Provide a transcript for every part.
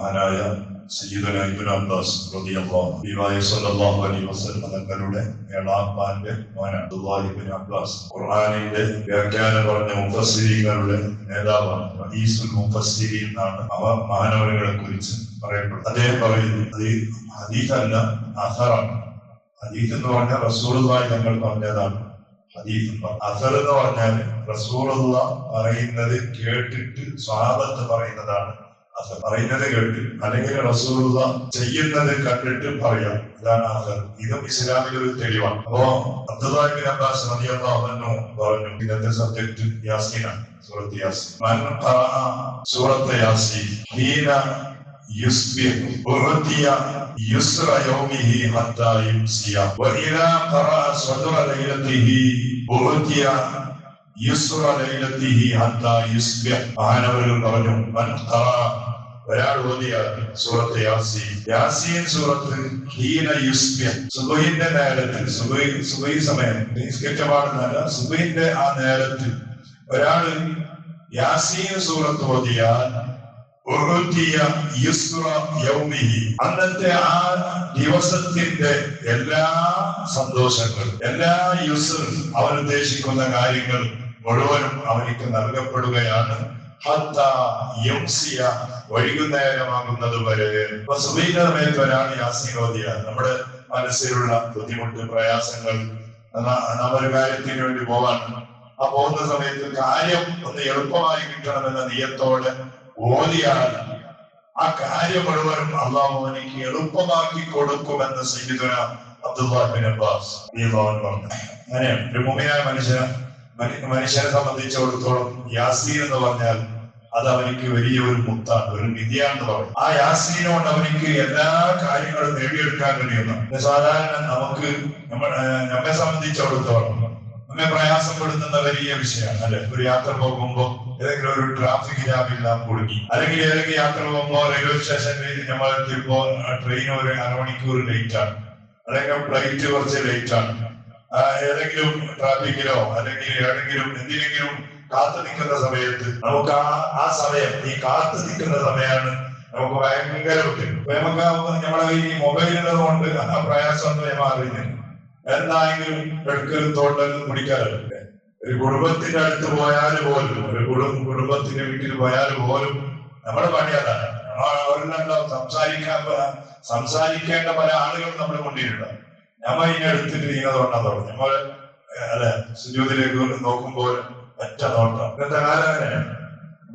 മഹാനായ സയ്യിദുന Ibn Abbas റളിയല്ലാഹു അൻഹു. സ്വല്ലല്ലാഹു അലൈഹി വസല്ലം തങ്ങളുടെ അബ്ബാസ്. വ്യാഖ്യാനം പറഞ്ഞ മുഫസ്സിരീങ്ങളുടെ നേതാവാണ്. ഹദീസുൽ മുഫസ്സിരി എന്നാണ് അവ മഹാനവരുകളെ കുറിച്ച് പറയപ്പെടുന്നത്. അദ്ദേഹം പറയുന്നു അത് അല്ല അഹറാണ് ഹദീസ് എന്ന് പറഞ്ഞാൽ റസൂലുള്ളാഹി ഞങ്ങൾ പറഞ്ഞതാണ്. ഹദീസ് അസർ എന്ന് പറഞ്ഞാൽ റസൂലുള്ള പറയുന്നത് കേട്ടിട്ട് സ്വാഗത്ത് പറയുന്നതാണ്. പറയുന്നത് കേട്ട് അല്ലെങ്കിൽ റസൂലുള്ള ചെയ്യുന്നത് കണ്ടിട്ട് പറയാം ഇതാണ് അസർ ഇതും ഇസ്ലാമിലെ ഒരു തെളിവാണ് അപ്പോ അബ്ദുല്ലാഹിബിൻ അബ്ബാസ് റളിയല്ലാഹു അൻഹു പറഞ്ഞു ഇന്നത്തെ സബ്ജക്ട് യാസീനാണ് സൂറത്ത് യാസീൻ മൻ ഖറഅ സൂറത്ത് യാസീൻ ഹീന يصبح أعطي يسر يومه حتى يمسي وإذا قرأ صدر ليلته أعطي يسر ليلته حتى يصبح മഹാനവരുകൾ പറഞ്ഞു മൻ ഖറഅ ഒരാൾ ഓതിയ സൂറത്ത് യാസി യാസീൻ. സൂറത്ത് ഹീന യുസ്ബ്യ സുബഹിന്റെ നേരത്തിൽ സുബൈ സുബൈ സമയം നിസ്കരിക്കപാടുന്നല്ല സുബൈന്റെ ആ നേരത്തിൽ ഒരാൾ യാസീൻ സൂറത്ത് ഓതിയാൽ. അന്നത്തെ ആ ദിവസത്തിന്റെ എല്ലാ സന്തോഷങ്ങളും എല്ലാ യുസ് അവൻ ഉദ്ദേശിക്കുന്ന കാര്യങ്ങൾ മുഴുവനും അവനിക്ക് നൽകപ്പെടുകയാണ്. വൈകുന്നേരമാകുന്നത് വരെ. ഇപ്പൊ യാസിനോദിയ. നമ്മുടെ മനസ്സിലുള്ള ബുദ്ധിമുട്ട് പ്രയാസങ്ങൾ ന- ഒരു കാര്യത്തിന് വേണ്ടി പോകാൻ. ആ പോകുന്ന സമയത്ത് കാര്യം ഒന്ന് എളുപ്പമായി കിട്ടണമെന്ന നിയത്തോടെ ഓതിയാൽ ആ കാര്യം മുഴുവനും അള്ളാഹു എനിക്ക് എളുപ്പമാക്കി കൊടുക്കുമെന്ന് സയ്യിദുന അബ്ദുല്ലാഹിബിൻ അബ്ബാസ് അങ്ങനെയാണ്. ഒരു മുമ്പിനായ മനുഷ്യന് മനി- മനുഷ്യനെ സംബന്ധിച്ചിടത്തോളം യാസീൻ എന്ന് പറഞ്ഞാൽ അത് അവനിക്ക് വലിയ ഒരു മുത്താണ് ഒരു നിധിയാണെന്ന് പറയും. ആ യാസീനോട് അവനിക്ക് എല്ലാ കാര്യങ്ങളും നേടിയെടുക്കാൻ കഴിയുന്നു. സാധാരണ നമുക്ക് നമ്മ- സംബന്ധിച്ചിടത്തോളം നമ്മെ പ്രയാസപ്പെടുത്തുന്ന വലിയ വിഷയമാണ് അല്ലെ? ഒരു യാത്ര പോകുമ്പോ ഏതെങ്കിലും ഒരു ട്രാഫിക് ജാമിൽ നാം കുടുങ്ങി അല്ലെങ്കിൽ ഏതെങ്കിലും യാത്ര പോകുമ്പോ റെയിൽവേ സ്റ്റേഷനിൽ നമ്മൾ എത്തിയപ്പോ ട്രെയിൻ ഒരു അരമണിക്കൂർ ലേറ്റ് ആണ്. അല്ലെങ്കിൽ ഫ്ലൈറ്റ് കുറച്ച് ലേറ്റ് ആണ്. ഏതെങ്കിലും ട്രാഫിക്കിലോ അല്ലെങ്കിൽ ഏതെങ്കിലും എന്തിനെങ്കിലും കാത്തു നിൽക്കുന്ന സമയത്ത് നമുക്ക് ആ ആ സമയം ഈ കാത്തു നിൽക്കുന്ന സമയമാണ് നമുക്ക് ഭയങ്കര ബുദ്ധിമുട്ട്. നമ്മളെ ഈ മൊബൈലുള്ളത് കൊണ്ട് ആ പ്രയാസം ഒന്നും അറിയുന്നില്ല എന്തായെങ്കിലും എടുക്കലും തോട്ടലും കുടിക്കാറുണ്ട് ഒരു കുടുംബത്തിന്റെ അടുത്ത് പോയാൽ പോലും ഒരു കുടും കുടുംബത്തിന്റെ വീട്ടിൽ പോയാൽ പോലും നമ്മുടെ പണി അതാണ്. അവരിലുണ്ടാവും സംസാരിക്കാൻ സംസാരിക്കേണ്ട പല ആളുകളും നമ്മൾ മുന്നിലുണ്ട്. നമ്മ ഇതിനെ എടുത്തിട്ട് ഇങ്ങനെ തോന്നാൻ തുടങ്ങി നമ്മൾ അല്ലെ സുജൂതിലേക്ക് നോക്കുമ്പോൾ ഒറ്റ നോട്ടം ഇന്നത്തെ കാലം അങ്ങനെയാണ്.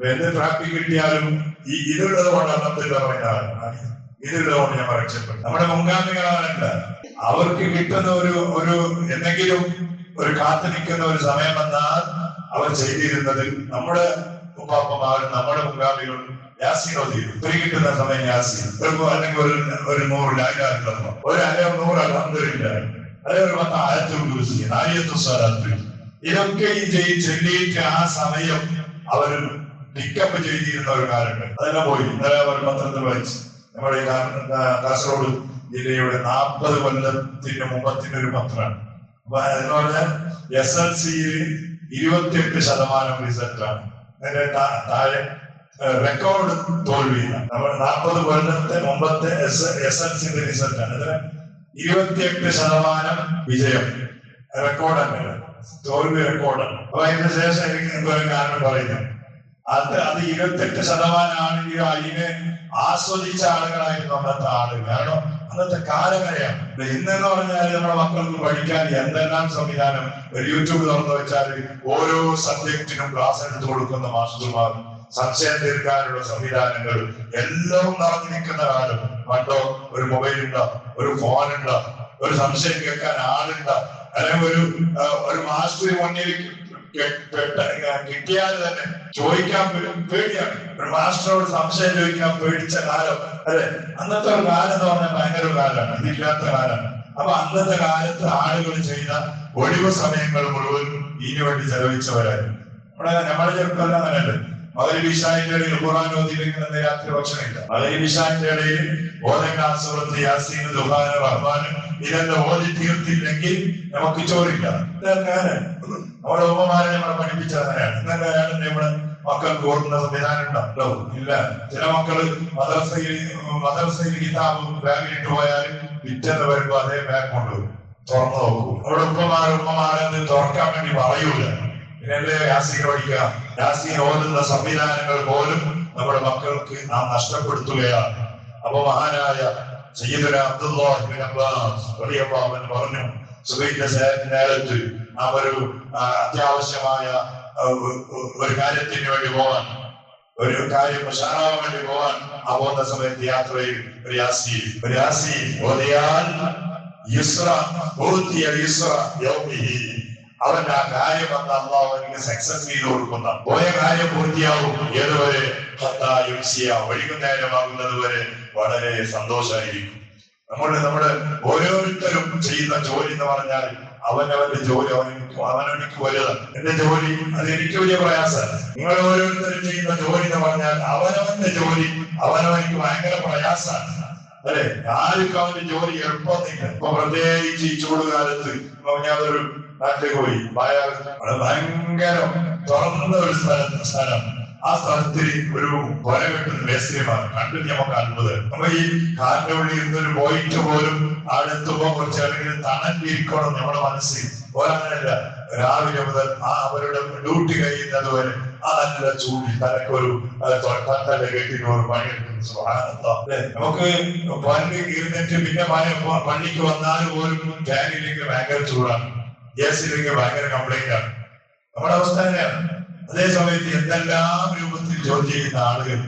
എന്ത് ട്രാഫിക് കിട്ടിയാലും ഈ ഇതുള്ളത് കൊണ്ട് അന്നത്തിന്റെ പറഞ്ഞാൽ ഇതുള്ളത് കൊണ്ട് ഞാൻ രക്ഷപ്പെട്ടു നമ്മുടെ മുൻഗാമികളാണല്ല അവർക്ക് കിട്ടുന്ന ഒരു ഒരു എന്തെങ്കിലും ഒരു കാത്തു നിൽക്കുന്ന ഒരു സമയം വന്നാൽ അവർ ചെയ്തിരുന്നത് നമ്മുടെ ഉപ്പാപ്പമാരും നമ്മുടെ മുൻഗാമികളും യാസീൻ ഫ്രീ കിട്ടുന്ന സമയം ഒരു അല്ലെങ്കിൽ ഒരു ഒരു നൂറ് ലായിരം ഒരു അര നൂറ് അലഹമില്ല അല്ലെ ഒരു ആ സമയം അവർ പിക്കപ്പ് ചെയ്തിരുന്ന ഒരു കാലമുണ്ട് അതെല്ലാം പോയി. ഇന്നലെ അവർ പത്രത്തിൽ വായിച്ചു. നമ്മുടെ കാസർഗോഡ് ജില്ലയുടെ നാൽപ്പത് കൊല്ലത്തിന് മുമ്പത്തിന്റെ ഒരു പത്രമാണ് അപ്പൊ എന്ന് പറഞ്ഞാൽ എസ് എൽ സിയിൽ ഇരുപത്തിയെട്ട് ശതമാനം റിസൾട്ടാണ് താഴെ റെക്കോർഡ് തോൽവിയാണ് നമ്മൾ നാൽപ്പത് കൊല്ലത്തെ മുമ്പത്തെ എസ് എസ് എൽ സിന്റെ റിസൾട്ട് ആണ് ഇതിന് ഇരുപത്തിയെട്ട് ശതമാനം വിജയം. റെക്കോർഡ് അല്ല. തോൽവി റെക്കോർഡാണ് അപ്പൊ അതിന് ശേഷം എനിക്ക് എന്തോ കാരണം പറയുന്നു അത് അത് ഇരുപത്തെട്ട് ശതമാനമാണെങ്കിലും അതിനെ ആസ്വദിച്ച ആളുകളായിരുന്നു അന്നത്തെ ആളുകൾ. കാരണം അന്നത്തെ കാലം അങ്ങനെയാണ് ഇന്നെന്ന് പറഞ്ഞാൽ നമ്മുടെ മക്കൾക്ക് പഠിക്കാൻ എന്തെല്ലാം സംവിധാനം ഒരു യൂട്യൂബ് തുറന്നു വെച്ചാൽ ഓരോ സബ്ജക്റ്റിനും ക്ലാസ് എടുത്തു കൊടുക്കുന്ന മാസ്റ്റർമാർ സംശയം തീർക്കാനുള്ള സംവിധാനങ്ങൾ എല്ലാം നടന്നിരിക്കുന്ന കാലം പണ്ടോ ഒരു മൊബൈൽ ഉണ്ട്? ഒരു ഫോൺ ഉണ്ട്? ഒരു സംശയം കേൾക്കാൻ ആളുണ്ട? അല്ലെങ്കിൽ ഒരു ഒരു മാസ്റ്റർ മുന്നിൽ കിട്ടിയാൽ തന്നെ ചോദിക്കാൻ പേടിയാണ്. ഒരു മാസ്റ്ററോട് സംശയം ചോദിക്കാൻ പേടിച്ച കാലം അല്ലെ? അന്നത്തെ ഒരു കാലം എന്ന് പറഞ്ഞാൽ ഭയങ്കര കാലമാണ്. ഇതില്ലാത്ത കാലമാണ്. അപ്പൊ അന്നത്തെ കാലത്ത് ആളുകൾ ചെയ്ത ഒഴിവ് സമയങ്ങൾ മുഴുവൻ ഇതിനു വേണ്ടി ചെലവഴിച്ചവരായിരുന്നു. നമ്മുടെ ചെറുപ്പം അങ്ങനെയല്ലേ? മകരി വിഷാന്റെ ഇടയിൽ ഖുർആൻ ഓതിയിരിക്കുന്ന രാത്രി ഭക്ഷണമില്ല. മകരി വിഷാന്റെ ഇടയിൽ സുഹൃത്ത് യാസീൻ ഇതെല്ലാം ഓതി തീർത്തില്ലെങ്കിൽ നമുക്ക് ചോറില്ല. നമ്മുടെ ഉമ്മമാരെ നമ്മളെ പഠിപ്പിച്ചത് അങ്ങനെയാണ്. നമ്മുടെ മക്കൾക്ക് ഓർക്കുന്ന സംവിധാനം ഉണ്ടോ ഇല്ല. ചില മക്കൾ മദർസയിൽ മദ്രസയിൽ കിതാബ് ബാഗിലിട്ട് പോയാൽ പിറ്റേന്ന് വരുമ്പോ അതേ ബാഗ് കൊണ്ടുവരും തുറന്നു നോക്കും. അവിടെ ഉപ്പമാരെ തുറക്കാൻ വേണ്ടി പറയൂല. പിന്നല്ലേ യാസീൻ പഠിക്കുക യാസീൻ ഓതുന്ന സംവിധാനങ്ങൾ പോലും നമ്മുടെ മക്കൾക്ക് നാം നഷ്ടപ്പെടുത്തുകയാണ്. അപ്പൊ മഹാനായ സയ്യിദുന അബ്ദുല്ലാഹി അബ്ബാസ് റളിയല്ലാഹു അൻഹു പറഞ്ഞു സുബൈന്റെ നേരത്ത് നാം ഒരു അത്യാവശ്യമായ ഒരു കാര്യത്തിന് വേണ്ടി പോവാൻ ഒരു കാര്യം ഉഷാറാവാൻ വേണ്ടി പോവാൻ ആ പോകുന്ന സമയത്ത് യാത്രയിൽ ഒരു യാസി ഒരു യാസി ഓതിയാൽ യുസ്ര ഊത്തിയ യുസ്ര യൗമിഹി. അവൻ ആ കാര്യം വന്ന അള്ളാഹു എനിക്ക് സക്സസ് ചെയ്ത് കൊടുക്കുന്ന. പോയ കാര്യം പൂർത്തിയാവും. ഏതുവരെ? വൈകുന്നേരമാകുന്നത് വരെ വളരെ സന്തോഷമായിരിക്കും നമ്മുടെ നമ്മുടെ ഓരോരുത്തരും ചെയ്യുന്ന ജോലി എന്ന് പറഞ്ഞാൽ അവനവന്റെ ജോലി അവനെനിക്ക് അവനെനിക്ക് വലുതാണ് എന്റെ ജോലി അത് എനിക്ക് വലിയ പ്രയാസമാണ്. നിങ്ങൾ ഓരോരുത്തരും ചെയ്യുന്ന ജോലി എന്ന് പറഞ്ഞാൽ അവനവന്റെ ജോലി അവനവനിക്ക് ഭയങ്കര പ്രയാസമാണ്. അല്ലെ? ആർക്കും അവന്റെ ജോലി എളുപ്പമൊന്നുമില്ല. ഇപ്പൊ പ്രത്യേകിച്ച് ഈ ചൂട് കാലത്ത് ഇപ്പൊ ഞാനൊരു നാട്ടിൽ പോയി. വായാർ അത് ഭയങ്കര തുറന്ന ഒരു സ്ഥലം സ്ഥലം. ആ സ്ഥലത്തിൽ ഒരു കൊല കെട്ടുന്ന മേസ്ത്രിമാർ. കണ്ടിട്ട് നമുക്ക് അത്ഭുതം നമ്മ ഈ കാറിന്റെ ഉള്ളിൽ ഇരുന്നൊരു പോയിട്ട് പോലും അവിടെ എത്തുമ്പോ കുറച്ച് അല്ലെങ്കിൽ തണലിരിക്കണം നമ്മുടെ മനസ്സിൽ. പോരാനല്ല രാവിലെ മുതൽ ആ അവരുടെ ഡ്യൂട്ടി കഴിയുന്നത് വരെ ആ നല്ല ചൂടി തലക്കൊരു തൊട്ടത്തല്ല കെട്ടിട്ട് ഒരു പണിയെടുക്കുന്നു? നമുക്ക് പള്ളി ഇരുന്നിട്ട് പിന്നെ പള്ളിക്ക് വന്നാൽ പോലും ഫാനിലേക്ക് ഭയങ്കര ചൂടാണ്. ഗ്യാസിലേക്ക് ഭയങ്കര കംപ്ലൈന്റ് ആണ്. നമ്മുടെ അവസ്ഥ തന്നെയാണ് അതേ സമയത്ത് എന്തെല്ലാം രൂപത്തിൽ ജോലി ചെയ്യുന്ന ആളുകൾ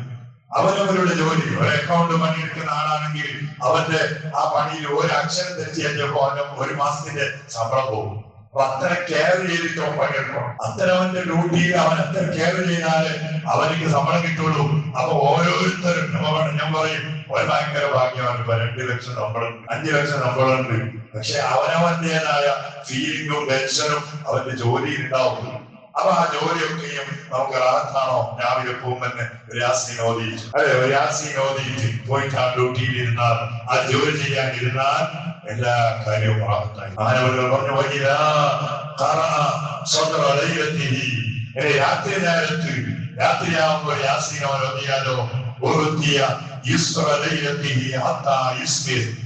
അവരവരുടെ ജോലി ഒരു അക്കൗണ്ട് പണിയെടുക്കുന്ന ആളാണെങ്കിൽ അവന്റെ ആ പണിയിൽ ഒരു അക്ഷരം തെറ്റി കഴിഞ്ഞപ്പോ അവന്റെ ഒരു മാസത്തിന്റെ ശമ്പളം പോകും. അപ്പൊ അത്ര കെയർ ചെയ്തിട്ടോ പണിയെടുക്കണം അത്ര അവന്റെ ഡ്യൂട്ടിയിൽ അവൻ അത്ര കെയർ ചെയ്താലേ അവനിക്ക് ശമ്പളം കിട്ടുള്ളൂ. അപ്പൊ ഓരോരുത്തരും ഞാൻ പറയും അവൻ ഭയങ്കര ഭാഗ്യമാണ്. ഇപ്പൊ രണ്ട് ലക്ഷം ശമ്പളം അഞ്ചു ലക്ഷം ശമ്പളം പക്ഷെ അവനവന്റേതായ ഫീലിംഗും ടെൻഷനും അവന്റെ ജോലിയിൽ ഉണ്ടാവുന്നു അപ്പൊ ആ ജോലിയൊക്കെയും നമുക്ക് റാഹത്താണോ രാവിലെ പോകുമെന്ന് രാസീൻ ഓതിയിട്ട് അല്ലെ? രാസീൻ ഓതിയിട്ട് പോയിട്ട് ആ ഡ്യൂട്ടിയിൽ ഇരുന്നാൽ ആ ജോലി ചെയ്യാൻ ഇരുന്നാൽ എല്ലാ കാര്യവും റാഹത്തായി മാനവர்கள் പറഞ്ഞു വൈകിരാ രാത്രി നേരത്ത് രാത്രിയാവുമ്പോൾ യാസീനോ അവൻ ഓതിയാലോ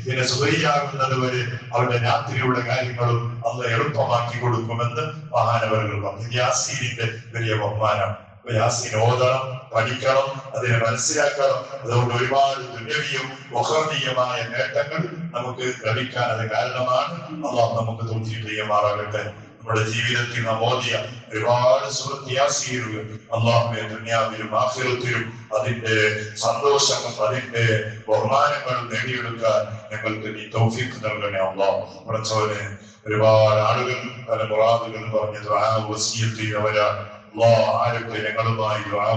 പിന്നെ സുബഹിയാകുന്നത് വരെ അവരുടെ രാത്രിയുടെ കാര്യങ്ങളും അത് എളുപ്പമാക്കി കൊടുക്കുമെന്ന് മഹാനവരുകൾ പറഞ്ഞു. യാസീനിന്റെ വലിയ ബഹുമാനം. യാസീൻ ഓതണം പഠിക്കണം അതിനെ മനസ്സിലാക്കണം. അതുകൊണ്ട് ഒരുപാട് ദുന്യവിയും മുഖർണീയമായ നേട്ടങ്ങൾ നമുക്ക് ലഭിക്കാൻ അത് കാരണമാണ്. അള്ളാഹ് നമുക്ക് തോന്നിയിട്ട് ചെയ്യുമാറാകട്ടെ നമ്മുടെ ജീവിതത്തിൽ നാം ഒരുപാട് സുഹൃത്തിയാസീരുകൾ അള്ളാഹുബെ ദുനിയാവിലും ആഹ്ലത്തിലും അതിന്റെ സന്തോഷങ്ങൾ അതിന്റെ ബഹുമാനങ്ങൾ നേടിയെടുക്കാൻ ഞങ്ങൾക്ക് നീ തൗഫീഖ് നൽകണേ അള്ളാഹ്. പടച്ചവനെ ഒരുപാട് ആളുകൾ പല മുറാദുകൾ പറഞ്ഞത് ആ അള്ളാഹ് ആരൊക്കെ ഞങ്ങളുമായി ആ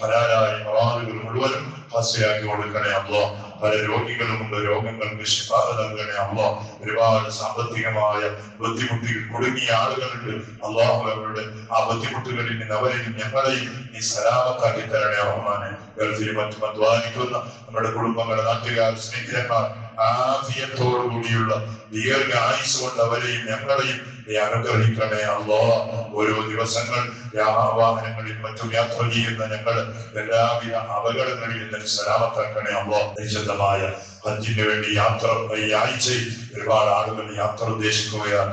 ഹലാലായ മുറാദുകൾ മുഴുവനും ഹാസ്യയാക്കി കൊടുക്കണേ അള്ളാഹ്. പല രോഗികളുമുണ്ട് രോഗങ്ങൾക്ക് ശിഫ നൽകണേ അള്ളാഹ് ഒരുപാട് സാമ്പത്തികമായ ബുദ്ധിമുട്ടിൽ കുടുങ്ങിയ ആളുകളുണ്ട്. അള്ളാഹു അവരുടെ ആ ബുദ്ധിമുട്ടുകളിൽ നിന്ന് അവരെയും ഞങ്ങളെയും നീ സലാമത്താക്കി തരണേ റഹ്മാനെ. ഗൾഫിൽ മറ്റും അധ്വാനിക്കുന്ന നമ്മുടെ കുടുംബങ്ങളെ നാട്ടുകാർ സ്നേഹിതന്മാർ ആഫിയത്തോടു കൂടിയുള്ള ദീർഘ ആയുസ് കൊണ്ട് അവരെയും ഞങ്ങളെയും നീ അനുഗ്രഹിക്കണേ അള്ളാ ഓരോ ദിവസങ്ങൾ വാഹനങ്ങളിൽ മറ്റും യാത്ര ചെയ്യുന്ന ഞങ്ങൾ എല്ലാവിധ അപകടങ്ങളിൽ നിന്ന് സലാമത്താക്കണേ അള്ളാ നിശ്ചിതമായ ഹജ്ജിന് വേണ്ടി യാത്ര ഈ ആഴ്ചയിൽ ഒരുപാട് ആളുകൾ യാത്ര ഉദ്ദേശിക്കുകയാണ്.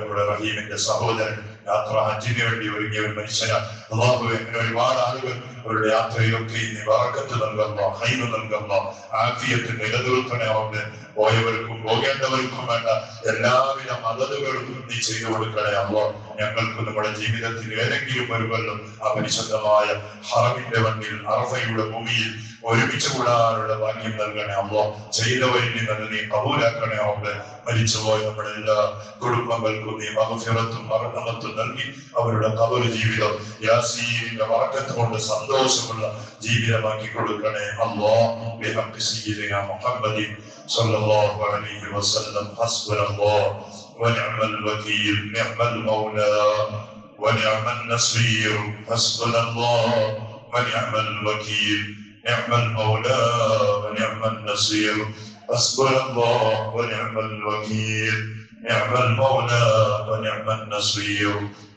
നമ്മുടെ റഹീമിന്റെ സഹോദരൻ യാത്ര ഹജ്ജിന് വേണ്ടി ഒരുങ്ങിയ ഒരു മനുഷ്യനാണ്. ഒരുപാട് ആളുകൾ അവരുടെ യാത്രയിലൊക്കെ നീ വറക്കത്ത് നൽകുന്ന ഹൈവ് നൽകുന്ന ആഫിയത്ത് നിലനിർത്തണേ അവിടെ പോയവർക്കും പോകേണ്ടവർക്കും വേണ്ട എല്ലാവിധ മദതുകളും നീ ചെയ്തു കൊടുക്കണേ അല്ലോ ഞങ്ങൾക്ക് നമ്മുടെ ജീവിതത്തിൽ ഏതെങ്കിലും ഒരു കൊല്ലം ആ പരിശുദ്ധമായ ഹറമിന്റെ മണ്ണിൽ അറഫയുടെ ഭൂമിയിൽ ഒരുമിച്ച് കൂടാനുള്ള ഭാഗ്യം നൽകണേ അല്ലോ ചെയ്തവരിൽ നിന്ന് നീ കബൂലാക്കണേ അവിടെ മരിച്ചുപോയ നമ്മുടെ എല്ലാ കുടുംബങ്ങൾക്കും നീ മകഫിറത്തും മറന്നമത്തും നൽകി അവരുടെ കബർ ജീവിതം യാസീനിന്റെ വറക്കത്ത് കൊണ്ട് സന്തോഷമുള്ള ജീവിതമാക്കി കൊടുക്കണേ അല്ലോ മുഹമ്മദി സല്ലല്ലാഹു അലൈഹി വസല്ലം ഹസ്ബുനല്ലാഹ് ونعم الوكيل نعم المولى ونعم النصير حسبنا الله ونعم الوكيل نعم المولى ونعم النصير حسبنا الله ونعم الوكيل نعم المولى ونعم النصير